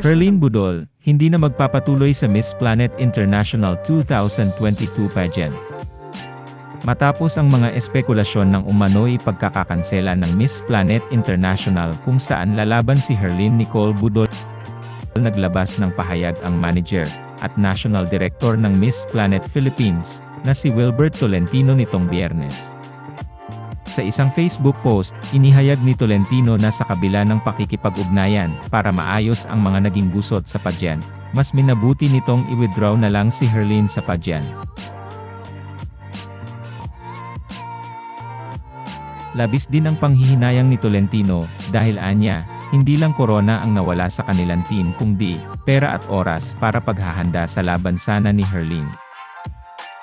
Herlene Budol, hindi na magpapatuloy sa Miss Planet International 2022 pageant. Matapos ang mga espekulasyon ng umano'y pagkakakansela ng Miss Planet International kung saan lalaban si Herlene Nicole Budol, naglabas ng pahayag ang manager at national director ng Miss Planet Philippines na si Wilbert Tolentino nitong biyernes. Sa isang Facebook post, inihayag ni Tolentino na sa kabila ng pakikipag-ugnayan para maayos ang mga naging gusot sa pageant, mas minabuti nitong i-withdraw na lang si Herlene sa pageant. Labis din ang panghihinayang ni Tolentino dahil anya, hindi lang corona ang nawala sa kanilang team kundi pera at oras para paghahanda sa laban sana ni Herlene.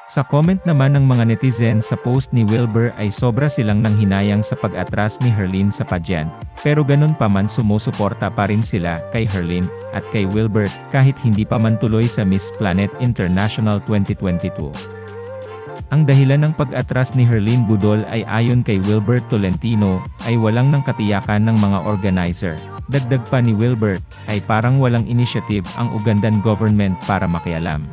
Sa comment naman ng mga netizen sa post ni Wilbur ay sobra silang nang hinayang sa pag-atras ni Herlene sa pageant, pero ganun pa man sumusuporta pa rin sila kay Herlene at kay Wilbur kahit hindi pa man tuloy sa Miss Planet International 2022. Ang dahilan ng pag-atras ni Herlene Budol ay ayon kay Wilbert Tolentino, ay walang ng katiyakan ng mga organizer. Dagdag pa ni Wilbert, ay parang walang initiative ang Ugandan government para makialam.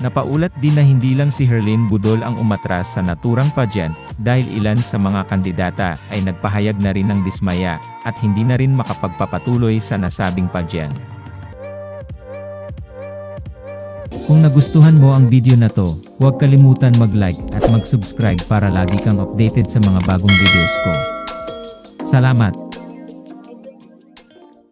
Napaulat din na hindi lang si Herlene Budol ang umatras sa naturang pageant, dahil ilan sa mga kandidata ay nagpahayag na rin ng dismaya, at hindi na rin makapagpapatuloy sa nasabing pageant. Kung nagustuhan mo ang video na to, huwag kalimutan mag-like at mag-subscribe para lagi kang updated sa mga bagong videos ko. Salamat!